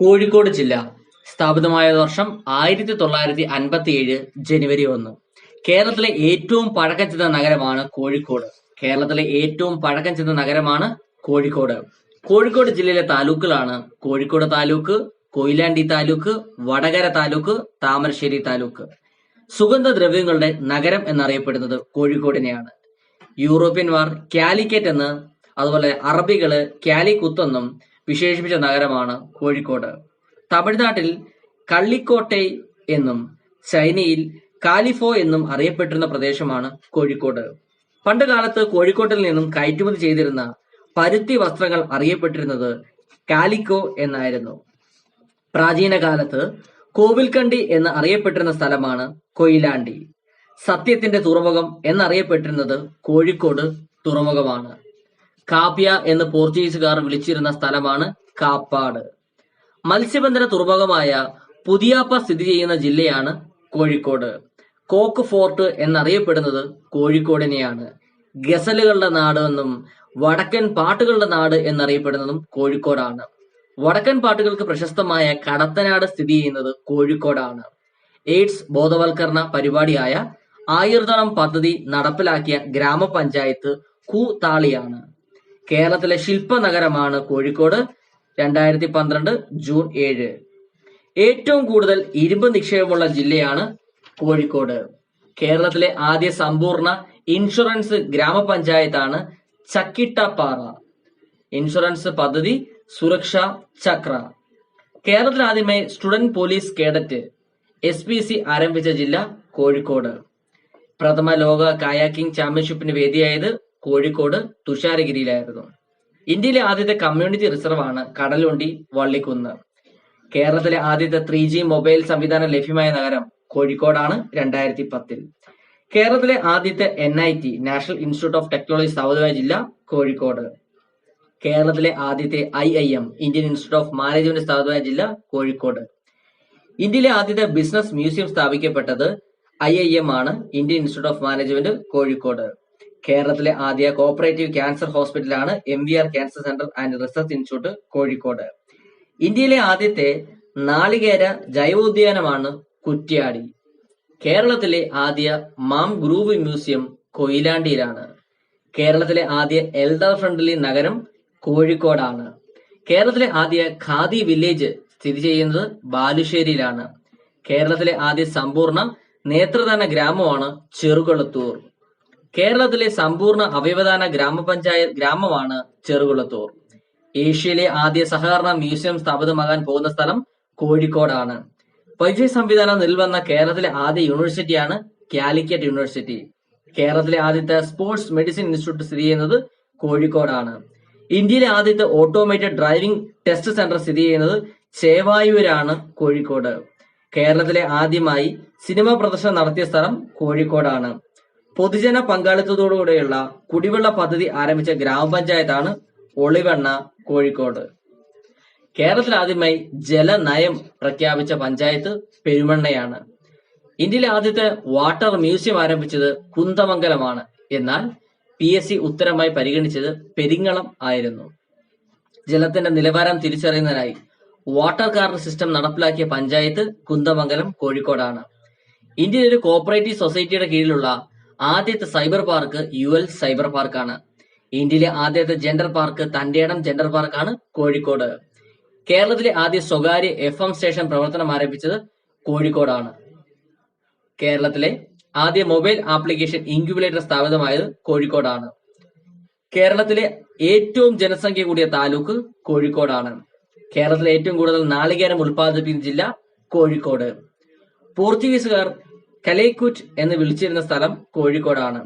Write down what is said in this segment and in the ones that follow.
കോഴിക്കോട് ജില്ല സ്ഥാപിതമായ വർഷം ആയിരത്തി തൊള്ളായിരത്തി അൻപത്തി ഏഴ് ജനുവരി ഒന്ന്. കേരളത്തിലെ ഏറ്റവും പഴക്കം ചെന്ന നഗരമാണ് കോഴിക്കോട്. കേരളത്തിലെ ഏറ്റവും പഴക്കം ചെന്ന നഗരമാണ് കോഴിക്കോട്. കോഴിക്കോട് ജില്ലയിലെ താലൂക്കുകളാണ് കോഴിക്കോട് താലൂക്ക് കൊയിലാണ്ടി താലൂക്ക് വടകര താലൂക്ക് താമരശ്ശേരി താലൂക്ക്. സുഗന്ധദ്രവ്യങ്ങളുടെ നഗരം എന്നറിയപ്പെടുന്നത് കോഴിക്കോടിനെയാണ്. യൂറോപ്യന്മാർ കാലിക്കറ്റ് എന്ന് അതുപോലെ അറബികൾ കാലിക്കുത്ത് എന്നും വിശേഷിപ്പിച്ച നഗരമാണ് കോഴിക്കോട്. തമിഴ്നാട്ടിൽ കള്ളിക്കോട്ടെ എന്നും ചൈനയിൽ കാലിഫോ എന്നും അറിയപ്പെട്ടിരുന്ന പ്രദേശമാണ് കോഴിക്കോട്. പണ്ട് കാലത്ത് കോഴിക്കോട്ടിൽ നിന്നും കയറ്റുമതി ചെയ്തിരുന്ന പരുത്തി വസ്ത്രങ്ങൾ അറിയപ്പെട്ടിരുന്നത് കാലിക്കോ എന്നായിരുന്നു. പ്രാചീന കാലത്ത് കോവിൽക്കണ്ടി എന്ന് അറിയപ്പെട്ടിരുന്ന സ്ഥലമാണ് കൊയിലാണ്ടി. സത്യത്തിന്റെ തുറമുഖം എന്നറിയപ്പെട്ടിരുന്നത് കോഴിക്കോട് തുറമുഖമാണ്. കാപ്യ എന്ന് പോർച്ചുഗീസുകാർ വിളിച്ചിരുന്ന സ്ഥലമാണ് കാപ്പാട്. മത്സ്യബന്ധന തുറമുഖമായ പുതിയാപ്പ സ്ഥിതി ചെയ്യുന്ന ജില്ലയാണ് കോഴിക്കോട്. കോക്ക് ഫോർട്ട് എന്നറിയപ്പെടുന്നത് കോഴിക്കോടിനെയാണ്. ഗസലുകളുടെ നാട് എന്നും വടക്കൻ പാട്ടുകളുടെ നാട് എന്നറിയപ്പെടുന്നതും കോഴിക്കോടാണ്. വടക്കൻ പാട്ടുകൾക്ക് പ്രശസ്തമായ കടത്തനാട് സ്ഥിതി ചെയ്യുന്നത് കോഴിക്കോടാണ്. എയ്ഡ്സ് ബോധവൽക്കരണ പരിപാടിയായ ആയുർദളം പദ്ധതി നടപ്പിലാക്കിയ ഗ്രാമപഞ്ചായത്ത് കൂത്താളിയാണ് കേരളത്തിലെ ശില്പ നഗരമാണ് കോഴിക്കോട് രണ്ടായിരത്തി പന്ത്രണ്ട് ജൂൺ ഏഴ്. ഏറ്റവും കൂടുതൽ ഇരുമ്പ് നിക്ഷേപമുള്ള ജില്ലയാണ് കോഴിക്കോട്. കേരളത്തിലെ ആദ്യ സമ്പൂർണ ഇൻഷുറൻസ് ഗ്രാമപഞ്ചായത്താണ് ചക്കിട്ടപ്പാറ. ഇൻഷുറൻസ് പദ്ധതി സുരക്ഷ ചക്ര. കേരളത്തിൽ ആദ്യമായി student police cadet S P C ആരംഭിച്ച ജില്ല കോഴിക്കോട്. പ്രഥമ ലോക കായാക്കിംഗ് ചാമ്പ്യൻഷിപ്പിന് വേദിയായത് കോഴിക്കോട് തുഷാരഗിരിയിലായിരുന്നു. ഇന്ത്യയിലെ ആദ്യത്തെ കമ്മ്യൂണിറ്റി റിസർവ് ആണ് കടലുണ്ടി വള്ളിക്കുന്ന്. കേരളത്തിലെ ആദ്യത്തെ ത്രീ ജി മൊബൈൽ സംവിധാനം ലഭ്യമായ നഗരം കോഴിക്കോടാണ് രണ്ടായിരത്തി പത്തിൽ കേരളത്തിലെ ആദ്യത്തെ N I T national institute of technology സ്ഥാപിതമായ ജില്ല കോഴിക്കോട്. കേരളത്തിലെ ആദ്യത്തെ I I M Indian institute of management സ്ഥാപിതമായ ജില്ല കോഴിക്കോട്. ഇന്ത്യയിലെ ആദ്യത്തെ ബിസിനസ് മ്യൂസിയം സ്ഥാപിക്കപ്പെട്ടത് ഐ ഐ എം ആണ് Indian institute of management Kozhikode. കേരളത്തിലെ ആദ്യ കോപ്പറേറ്റീവ് ക്യാൻസർ ഹോസ്പിറ്റലാണ് M V R cancer centre and research institute Kozhikode. ഇന്ത്യയിലെ ആദ്യത്തെ നാളികേര ജൈവോദ്യാനമാണ് കുറ്റ്യാടി. കേരളത്തിലെ ആദ്യ മാം ഗ്രൂവ് മ്യൂസിയം കൊയിലാണ്ടിയിലാണ്. കേരളത്തിലെ ആദ്യ എൽഡർ ഫ്രണ്ട്ലി നഗരം കോഴിക്കോടാണ്. കേരളത്തിലെ ആദ്യ ഖാദി വില്ലേജ് സ്ഥിതി ചെയ്യുന്നത് ബാലുശ്ശേരിയിലാണ്. കേരളത്തിലെ ആദ്യ സമ്പൂർണ നേത്രദാന ഗ്രാമമാണ് ചെറുകൊളത്തൂർ. കേരളത്തിലെ സമ്പൂർണ അവയവദാന ഗ്രാമപഞ്ചായത്ത് ഗ്രാമമാണ് ചെറുകുളത്തൂർ. ഏഷ്യയിലെ ആദ്യ സഹകരണ മ്യൂസിയം സ്ഥാപിതമാകാൻ പോകുന്ന സ്ഥലം കോഴിക്കോടാണ്. വൈഫൈ സംവിധാനം നിൽവന്ന കേരളത്തിലെ ആദ്യ യൂണിവേഴ്സിറ്റിയാണ് കാലിക്കറ്റ് യൂണിവേഴ്സിറ്റി. കേരളത്തിലെ ആദ്യത്തെ സ്പോർട്സ് മെഡിസിൻ ഇൻസ്റ്റിറ്റ്യൂട്ട് സ്ഥിതി ചെയ്യുന്നത് കോഴിക്കോടാണ്. ഇന്ത്യയിലെ ആദ്യത്തെ ഓട്ടോമേറ്റഡ് ഡ്രൈവിംഗ് ടെസ്റ്റ് സെന്റർ സ്ഥിതി ചെയ്യുന്നത് ചേവായൂരാണ് കോഴിക്കോട്. കേരളത്തിലെ ആദ്യമായി സിനിമ പ്രദർശനം നടത്തിയ സ്ഥലം കോഴിക്കോടാണ്. പൊതുജന പങ്കാളിത്തത്തോടുകൂടെയുള്ള കുടിവെള്ള പദ്ധതി ആരംഭിച്ച ഗ്രാമപഞ്ചായത്താണ് ഒളിവെണ്ണ കോഴിക്കോട്. കേരളത്തിൽ ആദ്യമായി ജലനയം പ്രഖ്യാപിച്ച പഞ്ചായത്ത് പെരുമണ്ണയാണ് ഇന്ത്യയിലെ ആദ്യത്തെ വാട്ടർ മ്യൂസിയം ആരംഭിച്ചത് കുന്തമംഗലമാണ്. എന്നാൽ പി എസ് സി ഉത്തരമായി പരിഗണിച്ചത് പെരിങ്ങളം ആയിരുന്നു. ജലത്തിന്റെ നിലവാരം തിരിച്ചറിയുന്നതിനായി വാട്ടർ കാർഡ് സിസ്റ്റം നടപ്പിലാക്കിയ പഞ്ചായത്ത് കുന്തമംഗലം കോഴിക്കോടാണ്. ഇന്ത്യയിലെ ഒരു കോപ്പറേറ്റീവ് സൊസൈറ്റിയുടെ കീഴിലുള്ള ആദ്യത്തെ cyber park U L cyber പാർക്കാണ്. ഇന്ത്യയിലെ ആദ്യത്തെ ജെൻഡർ പാർക്ക് തന്റേടം ജെൻഡർ പാർക്കാണ് കോഴിക്കോട്. കേരളത്തിലെ ആദ്യ സ്വകാര്യ എഫ് എം സ്റ്റേഷൻ പ്രവർത്തനം ആരംഭിച്ചത് കോഴിക്കോടാണ്. കേരളത്തിലെ ആദ്യ മൊബൈൽ ആപ്ലിക്കേഷൻ ഇൻക്യുബുലേറ്റർ സ്ഥാപിതമായത് കോഴിക്കോടാണ്. കേരളത്തിലെ ഏറ്റവും ജനസംഖ്യ കൂടിയ താലൂക്ക് കോഴിക്കോടാണ്. കേരളത്തിലെ ഏറ്റവും കൂടുതൽ നാളികേരം ഉൽപ്പാദിപ്പിക്കുന്ന ജില്ല കോഴിക്കോട്. പോർച്ചുഗീസുകാർ കലേക്കുറ്റ് എന്ന് വിളിച്ചിരുന്ന സ്ഥലം കോഴിക്കോടാണ്.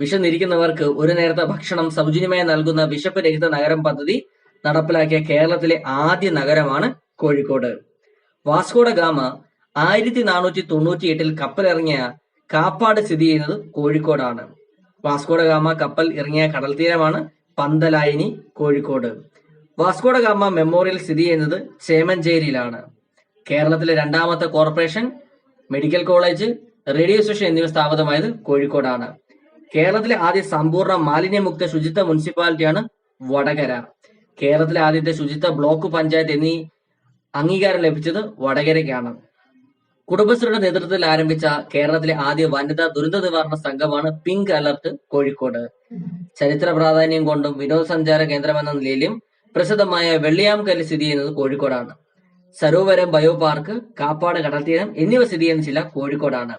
വിശന്നിരിക്കുന്നവർക്ക് ഒരു നേരത്തെ ഭക്ഷണം സൗജന്യമായി നൽകുന്ന വിശപ്പ് രഹിത നഗരം പദ്ധതി നടപ്പിലാക്കിയ കേരളത്തിലെ ആദ്യ നഗരമാണ് കോഴിക്കോട്. വാസ്കോഡ ഗാമ ആയിരത്തി നാനൂറ്റി തൊണ്ണൂറ്റി എട്ടിൽ കപ്പലിറങ്ങിയ കാപ്പാട് സ്ഥിതി ചെയ്യുന്നത് കോഴിക്കോടാണ്. വാസ്കോഡ ഗാമ കപ്പൽ ഇറങ്ങിയ കടൽ തീരമാണ് Pantalayani Kozhikode. Vasco da Gama memorial സ്ഥിതി ചെയ്യുന്നത് ചേമഞ്ചേരിയിലാണ്. കേരളത്തിലെ രണ്ടാമത്തെ corporation medical college radio station എന്നിവ സ്ഥാപിതമായത് കോഴിക്കോടാണ്. കേരളത്തിലെ ആദ്യ സമ്പൂർണ മാലിന്യമുക്ത ശുചിത്വ മുനിസിപ്പാലിറ്റിയാണ് വടകര. കേരളത്തിലെ ആദ്യത്തെ ശുചിത്വ ബ്ലോക്ക് പഞ്ചായത്ത് എന്നീ അംഗീകാരം ലഭിച്ചത് വടകരയ്ക്കാണ്. കുടുംബശ്രീയുടെ നേതൃത്വത്തിൽ ആരംഭിച്ച കേരളത്തിലെ ആദ്യ വനിതാ ദുരന്ത നിവാരണ സംഘമാണ് പിങ്ക് അലർട്ട് കോഴിക്കോട്. ചരിത്ര പ്രാധാന്യം കൊണ്ടും വിനോദസഞ്ചാര കേന്ദ്രമെന്ന നിലയിലും പ്രസിദ്ധമായ വെള്ളിയാംകല്ല് സ്ഥിതി ചെയ്യുന്നത് കോഴിക്കോടാണ്. സരോവരം ബയോ പാർക്ക് കാപ്പാട് കടൽത്തീരം എന്നിവ സ്ഥിതി ചെയ്യുന്ന ജില്ല കോഴിക്കോടാണ്.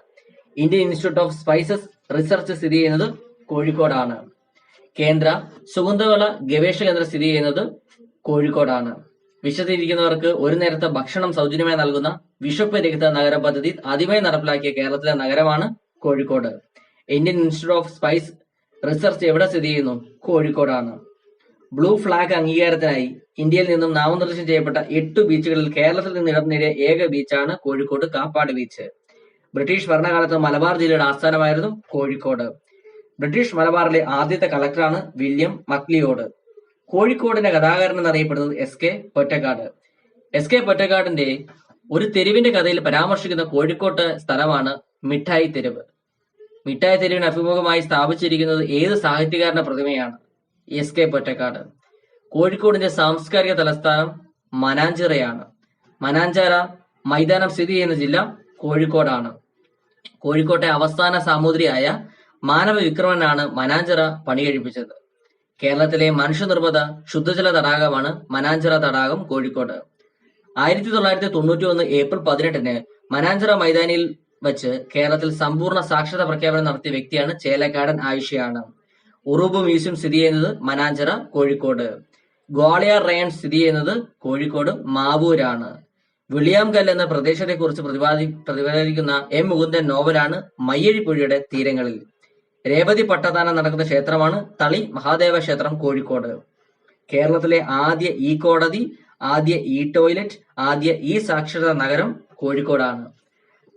Indian institute of spices research സ്ഥിതി ചെയ്യുന്നത് കോഴിക്കോടാണ്. കേന്ദ്ര സുഗന്ധവള ഗവേഷണ കേന്ദ്രം സ്ഥിതി ചെയ്യുന്നത് കോഴിക്കോടാണ്. വിശദീകരിക്കുന്നവർക്ക് ഒരു നേരത്തെ ഭക്ഷണം സൗജന്യമായി നൽകുന്ന വിശപ്പ് രഹിത നഗര പദ്ധതി ആദ്യമായി നടപ്പിലാക്കിയ കേരളത്തിലെ നഗരമാണ് Kozhikode. Indian institute of spice research എവിടെ സ്ഥിതി ചെയ്യുന്നു? കോഴിക്കോടാണ്. ബ്ലൂ ഫ്ലാഗ് അംഗീകാരത്തിനായി ഇന്ത്യയിൽ നിന്നും നാമനിർദ്ദേശം ചെയ്യപ്പെട്ട എട്ട് ബീച്ചുകളിൽ കേരളത്തിൽ നിന്ന് ഇടം നേടിയ ഏക ബീച്ചാണ് കോഴിക്കോട് കാപ്പാട് ബീച്ച്. ബ്രിട്ടീഷ് ഭരണകാലത്ത് മലബാർ ജില്ലയുടെ ആസ്ഥാനമായിരുന്നു കോഴിക്കോട്. ബ്രിട്ടീഷ് മലബാറിലെ ആദ്യത്തെ കളക്ടറാണ് വില്യം മക്ലിയോട്. കോഴിക്കോടിന്റെ കഥാകാരൻ എന്നറിയപ്പെടുന്നത് S K Pottekkatt. S K പൊറ്റക്കാടിന്റെ ഒരു തെരുവിന്റെ കഥയിൽ പരാമർശിക്കുന്ന കോഴിക്കോട്ട് സ്ഥലമാണ് മിഠായി തെരുവ്. മിഠായി തെരുവിന് അഭിമുഖമായി സ്ഥാപിച്ചിരിക്കുന്നത് ഏത് സാഹിത്യകാരന്റെ പ്രതിമയാണ്? S K Pottekkatt. കോഴിക്കോടിന്റെ സാംസ്കാരിക തലസ്ഥാനം മനാഞ്ചിറയാണ്. മനാഞ്ചാര മൈതാനം സ്ഥിതി ചെയ്യുന്ന ജില്ല കോഴിക്കോടാണ്. കോഴിക്കോട്ടെ അവസാന സാമൂതിരിയായ മാനവ വിക്രമനാണ് മനാഞ്ചിറ പണി കഴിപ്പിച്ചത് കേരളത്തിലെ മനുഷ്യനിർമ്മിത ശുദ്ധജല തടാകമാണ് മനാഞ്ചിറ തടാകം കോഴിക്കോട്. ആയിരത്തി തൊള്ളായിരത്തി തൊണ്ണൂറ്റി ഒന്ന് ഏപ്രിൽ പതിനെട്ടിന് മനാഞ്ചിറ മൈതാനിയിൽ വെച്ച് കേരളത്തിൽ സമ്പൂർണ സാക്ഷരത പ്രഖ്യാപനം നടത്തിയ വ്യക്തിയാണ് ചേലക്കാടൻ ആയിഷയാണ്. ഉറുബ് മ്യൂസിയം സ്ഥിതി ചെയ്യുന്നത് മനാഞ്ചിറ കോഴിക്കോട്. ഗ്വാളിയാർ റയൺ സ്ഥിതി ചെയ്യുന്നത് കോഴിക്കോട് മാവൂരാണ്. വിളിയാംകൽ എന്ന പ്രദേശത്തെ കുറിച്ച് പ്രതിപാദി പ്രതിപാദിക്കുന്ന എം മുകുന്ദൻ നോവലാണ് മയ്യഴിപ്പുഴയുടെ തീരങ്ങളിൽ. രേവതി പട്ടദാനം നടക്കുന്ന ക്ഷേത്രമാണ് തളി മഹാദേവ ക്ഷേത്രം കോഴിക്കോട്. കേരളത്തിലെ ആദ്യ ഇ കോടതി ആദ്യ ഇ ടോയ്ലറ്റ് ആദ്യ ഇ സാക്ഷരത നഗരം കോഴിക്കോടാണ്.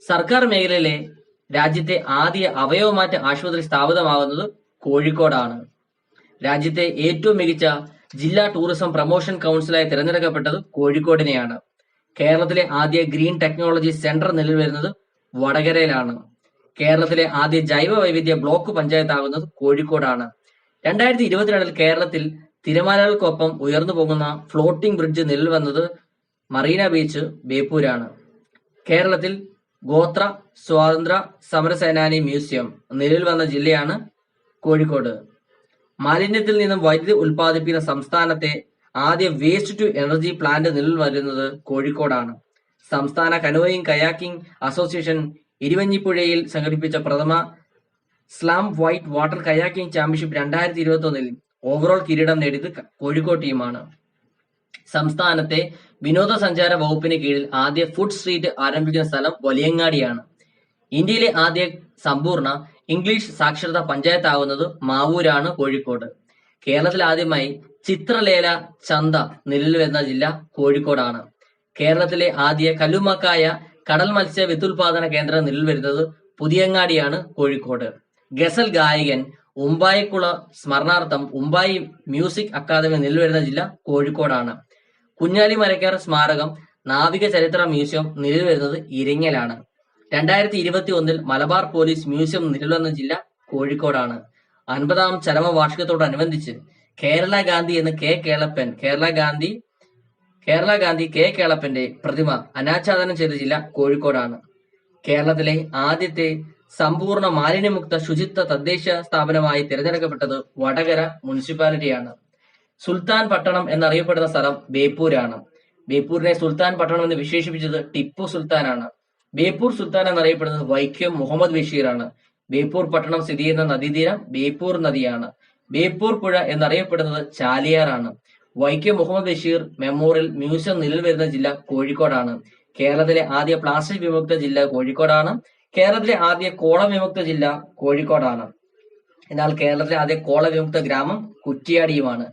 സർക്കാർ മേഖലയിലെ രാജ്യത്തെ ആദ്യ അവയവമാറ്റ ആശുപത്രി സ്ഥാപിതമാകുന്നത് കോഴിക്കോടാണ്. രാജ്യത്തെ ഏറ്റവും മികച്ച ജില്ലാ ടൂറിസം പ്രൊമോഷൻ കൗൺസിലായി തിരഞ്ഞെടുക്കപ്പെട്ടത് കോഴിക്കോടിനെയാണ്. കേരളത്തിലെ ആദ്യ ഗ്രീൻ ടെക്നോളജി സെന്റർ നിലവിൽ വരുന്നത് വടകരയിലാണ്. കേരളത്തിലെ ആദ്യ ജൈവ വൈവിധ്യ ബ്ലോക്ക് പഞ്ചായത്താകുന്നത് കോഴിക്കോടാണ്. രണ്ടായിരത്തി ഇരുപത്തിരണ്ടിൽ കേരളത്തിൽ തിരമാലകൾക്കൊപ്പം ഉയർന്നു പോകുന്ന ഫ്ലോട്ടിംഗ് ബ്രിഡ്ജ് നിലവിൽ വന്നത് മറീന ബീച്ച് ബേപ്പൂരാണ്. കേരളത്തിൽ ഗോത്ര സ്വാതന്ത്ര്യ സമരസേനാനി മ്യൂസിയം നിലവിൽ വന്ന ജില്ലയാണ് കോഴിക്കോട്. മാലിന്യത്തിൽ നിന്നും വൈദ്യുതി ഉൽപ്പാദിപ്പിക്കുന്ന സംസ്ഥാനത്തെ ആദ്യ വേസ്റ്റ് ടു എനർജി പ്ലാന്റ് നിലവിൽ വരുന്നത് കോഴിക്കോടാണ്. സംസ്ഥാന കനോയിങ് കയാക്കിംഗ് അസോസിയേഷൻ ഇരുവഞ്ഞിപ്പുഴയിൽ സംഘടിപ്പിച്ച പ്രഥമ slam white water kayaking championship രണ്ടായിരത്തി ഇരുപത്തി ഒന്നിൽ ഓവറോൾ കിരീടം നേടിയത് കോഴിക്കോട് ടീമാണ് സംസ്ഥാനത്തെ വിനോദസഞ്ചാര വകുപ്പിന് കീഴിൽ ആദ്യ ഫുഡ് സ്ട്രീറ്റ് ആരംഭിക്കുന്ന സ്ഥലം വലിയങ്ങാടിയാണ്. ഇന്ത്യയിലെ ആദ്യ സമ്പൂർണ ഇംഗ്ലീഷ് സാക്ഷരതാ പഞ്ചായത്താകുന്നത് മാവൂരാണ് കോഴിക്കോട്. കേരളത്തിൽ ആദ്യമായി ചിത്രലേല ചന്ത നിലവിൽ വരുന്ന ജില്ല കോഴിക്കോടാണ്. കേരളത്തിലെ ആദ്യ കല്ലുമക്കായ കടൽ മത്സ്യ വിത്തുൽപാദന കേന്ദ്രം നിലവിൽ വരുന്നത് പുതിയങ്ങാടിയാണ് കോഴിക്കോട്. ഗസൽ ഗായകൻ ഉമ്പായിക്കുള സ്മരണാർത്ഥം ഉമ്പായി മ്യൂസിക് അക്കാദമി നിലവിൽ വരുന്ന ജില്ല കോഴിക്കോടാണ്. കുഞ്ഞാലി മരക്കാർ സ്മാരകം നാവിക ചരിത്ര മ്യൂസിയം നിലവിൽ വരുന്നത് ഇരിങ്ങലാണ്. രണ്ടായിരത്തി ഇരുപത്തി ഒന്നിൽ മലബാർ പോലീസ് മ്യൂസിയം നിലവിലുവന്ന ജില്ല കോഴിക്കോടാണ്. അൻപതാം ചരമവാർഷികത്തോടനുബന്ധിച്ച് കേരള ഗാന്ധി എന്ന് കെ കേളപ്പൻ കേരള ഗാന്ധി കേരള ഗാന്ധി കെ കേളപ്പന്റെ പ്രതിമ അനാച്ഛാദനം ചെയ്ത ജില്ല കോഴിക്കോടാണ്. കേരളത്തിലെ ആദ്യത്തെ സമ്പൂർണ മാലിന്യമുക്ത ശുചിത്വ തദ്ദേശ സ്ഥാപനമായി തിരഞ്ഞെടുക്കപ്പെട്ടത് വടകര മുനിസിപ്പാലിറ്റിയാണ്. സുൽത്താൻ പട്ടണം എന്നറിയപ്പെടുന്ന സ്ഥലം ബേപ്പൂരാണ്. ബേപ്പൂരിനെ സുൽത്താൻ പട്ടണം എന്ന് വിശേഷിപ്പിച്ചത് ടിപ്പു സുൽത്താനാണ്. ബേപ്പൂർ സുൽത്താൻ എന്നറിയപ്പെടുന്നത് വൈക്കം മുഹമ്മദ് ബഷീറാണ്. ബേപ്പൂർ പട്ടണം സ്ഥിതി ചെയ്യുന്ന നദീതീരം ബേപ്പൂർ നദിയാണ്. ബേപ്പൂർ പുഴ എന്നറിയപ്പെടുന്നത് ചാലിയാറാണ്. വൈക്കം മുഹമ്മദ് ബഷീർ മെമ്മോറിയൽ മ്യൂസിയം നിലവിൽ വരുന്ന ജില്ല കോഴിക്കോടാണ്. കേരളത്തിലെ ആദ്യ പ്ലാസ്റ്റിക് വിമുക്ത ജില്ല കോഴിക്കോടാണ്. കേരളത്തിലെ ആദ്യ കോള വിമുക്ത ജില്ല കോഴിക്കോടാണ്. എന്നാൽ കേരളത്തിലെ ആദ്യ കോള വിമുക്ത ഗ്രാമം കുറ്റിയാടിയുമാണ്.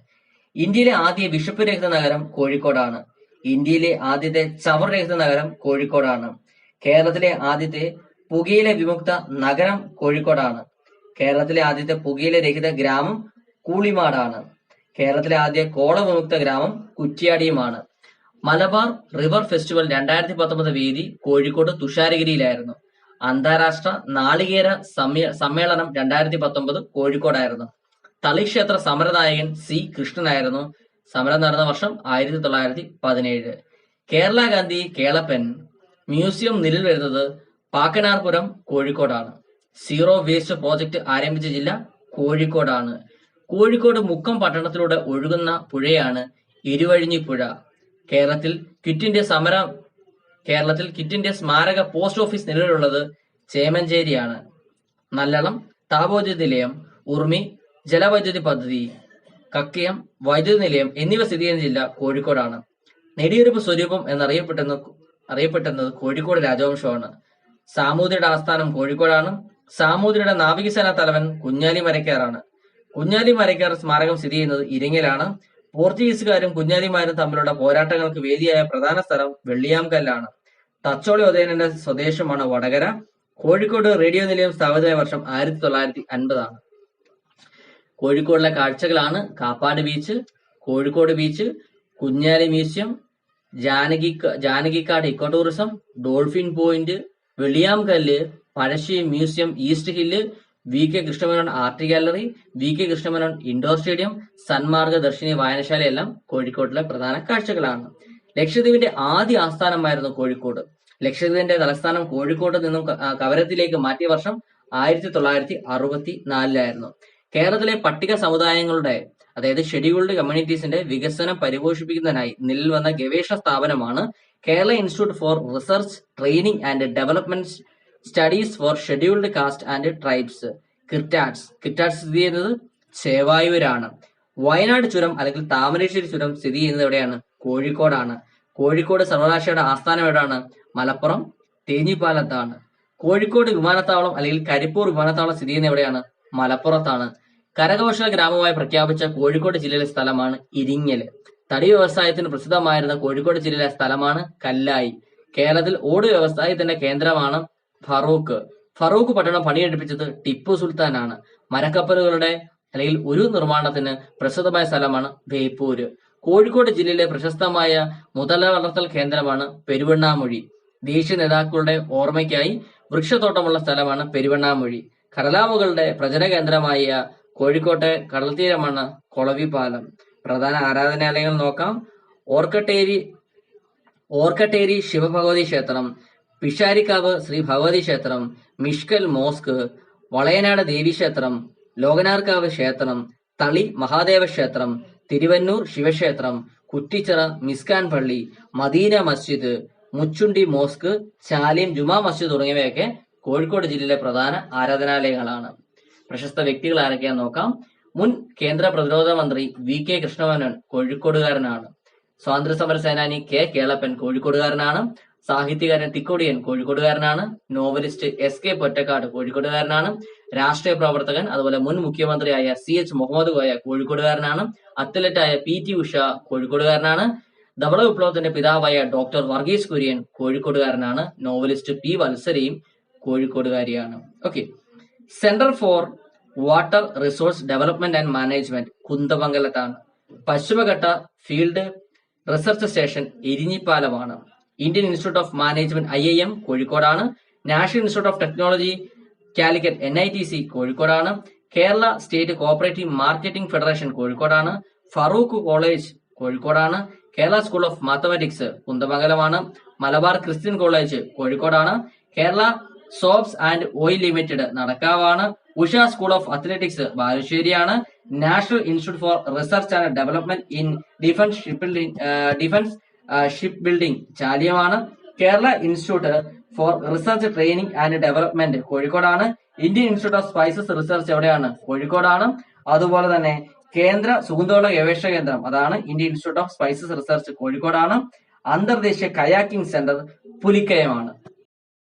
ഇന്ത്യയിലെ ആദ്യ വിഷപ്പ് രഹിത നഗരം കോഴിക്കോടാണ്. ഇന്ത്യയിലെ ആദ്യത്തെ ചവർ രഹിത നഗരം കോഴിക്കോടാണ്. കേരളത്തിലെ ആദ്യത്തെ പുകയില വിമുക്ത നഗരം കോഴിക്കോടാണ്. കേരളത്തിലെ ആദ്യത്തെ പുകയില രഹിത ഗ്രാമം കൂളിമാടാണ്. കേരളത്തിലെ ആദ്യ കോള വിമുക്ത ഗ്രാമം കുറ്റിയാടിയുമാണ്. മലബാർ റിവർ ഫെസ്റ്റിവൽ രണ്ടായിരത്തി പത്തൊമ്പത് വേദി കോഴിക്കോട് തുഷാരഗിരിയിലായിരുന്നു. അന്താരാഷ്ട്ര നാളികേര സമ്മേ- സമ്മേളനം രണ്ടായിരത്തി പത്തൊമ്പത് കോഴിക്കോടായിരുന്നു. തളിക്ഷേത്ര സമരനായകൻ സി കൃഷ്ണനായിരുന്നു. സമരം നടന്ന വർഷം ആയിരത്തി തൊള്ളായിരത്തി പതിനേഴ് കേരള ഗാന്ധി കേളപ്പൻ മ്യൂസിയം നിലവിൽ വരുന്നത് പാക്കനാർപുരം കോഴിക്കോടാണ്. സീറോ വേസ്റ്റ് പ്രോജക്റ്റ് ആരംഭിച്ച ജില്ല കോഴിക്കോടാണ്. കോഴിക്കോട് മുക്കം പട്ടണത്തിലൂടെ ഒഴുകുന്ന പുഴയാണ് ഇരുവഴിഞ്ഞിപ്പുഴ കേരളത്തിൽ കിറ്റിന്റെ സമര കേരളത്തിൽ കിറ്റിന്റെ സ്മാരക പോസ്റ്റ് ഓഫീസ് നിലവിലുള്ളത് ചേമഞ്ചേരിയാണ്. നല്ലളം താപോദ്യുതി നിലയം ഉർമി ജലവൈദ്യുതി പദ്ധതി കക്കയം വൈദ്യുതി നിലയം എന്നിവ സ്ഥിതി ചെയ്യുന്ന ജില്ല കോഴിക്കോടാണ്. നെടിയുരുപ്പ് സ്വരൂപം എന്നറിയപ്പെട്ടെന്ന് അറിയപ്പെട്ടെന്നത് കോഴിക്കോട് രാജവംശമാണ്. സാമൂതിരിയുടെ ആസ്ഥാനം കോഴിക്കോടാണ്. സാമൂതിരിയുടെ നാവികസേനാ തലവൻ കുഞ്ഞാലി മരക്കാറാണ് കുഞ്ഞാലി മരക്കാർ സ്മാരകം സ്ഥിതി ചെയ്യുന്നത് ഇരിങ്ങലാണ്. പോർച്ചുഗീസുകാരും കുഞ്ഞാലിമാരും തമ്മിലുള്ള പോരാട്ടങ്ങൾക്ക് വേദിയായ പ്രധാന സ്ഥലം വെള്ളിയാംകല്ലാണ്. തച്ചോളി ഉദയനന്റെ സ്വദേശമാണ് വടകര. കോഴിക്കോട് റേഡിയോ നിലയം സ്ഥാപിതമായ വർഷം ആയിരത്തി തൊള്ളായിരത്തി അൻപതാണ് കോഴിക്കോടിലെ കാഴ്ചകളാണ്. Kappad beach Kozhikode beach Kunjali museum Janaki Janakikkad eco tourism dolphin point Velliyamkallu Pazhassi museum east hill V K Krishna Menon art gallery V K Krishna Menon indoor stadium Sanmarga Darshini വായനശാലയെല്ലാം കോഴിക്കോട്ടിലെ പ്രധാന കാഴ്ചകളാണ്. ലക്ഷദ്വീപിന്റെ ആദ്യ ആസ്ഥാനമായിരുന്നു കോഴിക്കോട്. ലക്ഷദ്വീപിന്റെ തലസ്ഥാനം കോഴിക്കോട് നിന്നും കവരത്തിലേക്ക് മാറ്റിയ വർഷം ആയിരത്തി തൊള്ളായിരത്തി അറുപത്തി നാലിലായിരുന്നു കേരളത്തിലെ പട്ടിക സമുദായങ്ങളുടെ അതായത് ഷെഡ്യൂൾഡ് കമ്മ്യൂണിറ്റീസിന്റെ വികസനം പരിപോഷിപ്പിക്കുന്നതിനായി നിലവിൽ വന്ന ഗവേഷണ സ്ഥാപനമാണ് Kerala institute for research training and development studies for scheduled caste and tribes KIRTADS KIRTADS സ്ഥിതി ചെയ്യുന്നത് ചേവായൂരാണ്. വയനാട് ചുരം അല്ലെങ്കിൽ താമരശ്ശേരി ചുരം സ്ഥിതി ചെയ്യുന്നത് എവിടെയാണ്? കോഴിക്കോടാണ്. കോഴിക്കോട് സർവകലാശാലയുടെ ആസ്ഥാനം എവിടെയാണ്? മലപ്പുറം തേഞ്ഞിപ്പാലത്താണ്. കോഴിക്കോട് വിമാനത്താവളം അല്ലെങ്കിൽ കരിപ്പൂർ വിമാനത്താവളം സ്ഥിതി ചെയ്യുന്നത് എവിടെയാണ്? മലപ്പുറത്താണ്. കരകൗശല ഗ്രാമമായി പ്രഖ്യാപിച്ച കോഴിക്കോട് ജില്ലയിലെ സ്ഥലമാണ് ഇരിങ്ങൽ. തടി വ്യവസായത്തിന് പ്രസിദ്ധമായിരുന്ന കോഴിക്കോട് ജില്ലയിലെ സ്ഥലമാണ് കല്ലായി. കേരളത്തിൽ ഓട് വ്യവസായത്തിന്റെ കേന്ദ്രമാണ് ഫറൂഖ്. ഫറൂഖ് പട്ടണം പണിയെടുപ്പിച്ചത് ടിപ്പു സുൽത്താനാണ്. മരക്കപ്പലുകളുടെ അല്ലെങ്കിൽ ഒരു നിർമ്മാണത്തിന് പ്രസിദ്ധമായ സ്ഥലമാണ് ബേപ്പൂര്. കോഴിക്കോട് ജില്ലയിലെ പ്രശസ്തമായ മുതല വളർത്തൽ കേന്ദ്രമാണ് പെരുവണ്ണാമൊഴി. ദേശീയ നേതാക്കളുടെ ഓർമ്മയ്ക്കായി വൃക്ഷത്തോട്ടമുള്ള സ്ഥലമാണ് പെരുവണ്ണാമൊഴി. കടലാമുകളുടെ പ്രചന കേന്ദ്രമായ കോഴിക്കോട്ടെ കടൽത്തീരമാണ് പാലം പ്രധാന ആരാധനാലയങ്ങൾ നോക്കാം. ഓർക്കട്ടേരി ഓർക്കട്ടേരി ശിവഭഗവതി ക്ഷേത്രം പിഷാരിക്കാവ് ശ്രീ ഭഗവതി ക്ഷേത്രം മിഷ്കൽ മോസ്ക് വളയനാട് ദേവി ക്ഷേത്രം ലോകനാർക്കാവ് ക്ഷേത്രം തളി മഹാദേവ ക്ഷേത്രം തിരുവന്നൂർ ശിവക്ഷേത്രം കുറ്റിച്ചിറ മിസ്കാൻ പള്ളി മദീന മസ്ജിദ് മുച്ചുണ്ടി മോസ്ക് ചാലിയം ജുമാ മസ്ജിദ് തുടങ്ങിയവയൊക്കെ കോഴിക്കോട് ജില്ലയിലെ പ്രധാന ആരാധനാലയങ്ങളാണ്. പ്രശസ്ത വ്യക്തികൾ ആരൊക്കെയാന്ന് നോക്കാം. മുൻ കേന്ദ്ര പ്രതിരോധ മന്ത്രി വി കെ കൃഷ്ണമേനോൻ കോഴിക്കോടുകാരനാണ്. സ്വാതന്ത്ര്യ സമര സേനാനി കെ കേളപ്പൻ കോഴിക്കോടുകാരനാണ്. സാഹിത്യകാരൻ തിക്കോടിയൻ കോഴിക്കോടുകാരനാണ്. നോവലിസ്റ്റ് എസ് കെ പൊറ്റക്കാട് കോഴിക്കോടുകാരനാണ്. രാഷ്ട്രീയ പ്രവർത്തകൻ അതുപോലെ മുൻ മുഖ്യമന്ത്രിയായ സി എച്ച് മുഹമ്മദ് കോയ കോഴിക്കോടുകാരനാണ്. അത്ലറ്റായ പി ടി ഉഷ കോഴിക്കോടുകാരനാണ്. ധവള വിപ്ലവത്തിന്റെ പിതാവായ ഡോക്ടർ വർഗീസ് കുര്യൻ കോഴിക്കോടുകാരനാണ്. നോവലിസ്റ്റ് പി വത്സരയും കോഴിക്കോടുകാരിയാണ്. Okay. Centre for water resource development and management കുന്തമംഗലത്താണ് പശ്ചിമഘട്ട field research station എരിഞ്ഞിപ്പാലമാണ് Indian institute of management I I M കോഴിക്കോടാണ്. National institute of technology Calicut N I T C കോഴിക്കോടാണ്. Kerala state cooperative marketing federation കോഴിക്കോടാണ്. Farook college കോഴിക്കോടാണ്. Kerala school of mathematics കുന്തമംഗലമാണ് Malabar Christian college കോഴിക്കോടാണ്. Kerala soaps and oil limited നടക്കാവാണ് Usha school of athletics ബാലുശ്ശേരിയാണ്. National institute for research and development in defence ship building defence ship building ചാലിയമാണ് Kerala institute for research training and development കോഴിക്കോടാണ്. Indian institute of spices research എവിടെയാണ്? കോഴിക്കോടാണ്. അതുപോലെ തന്നെ കേന്ദ്ര സുഗന്ധോള ഗവേഷണ കേന്ദ്രം അതാണ് Indian institute of spices research കോഴിക്കോടാണ്. അന്തർദേശീയ കയാക്കിംഗ് സെന്റർ പുലിക്കയമാണ്.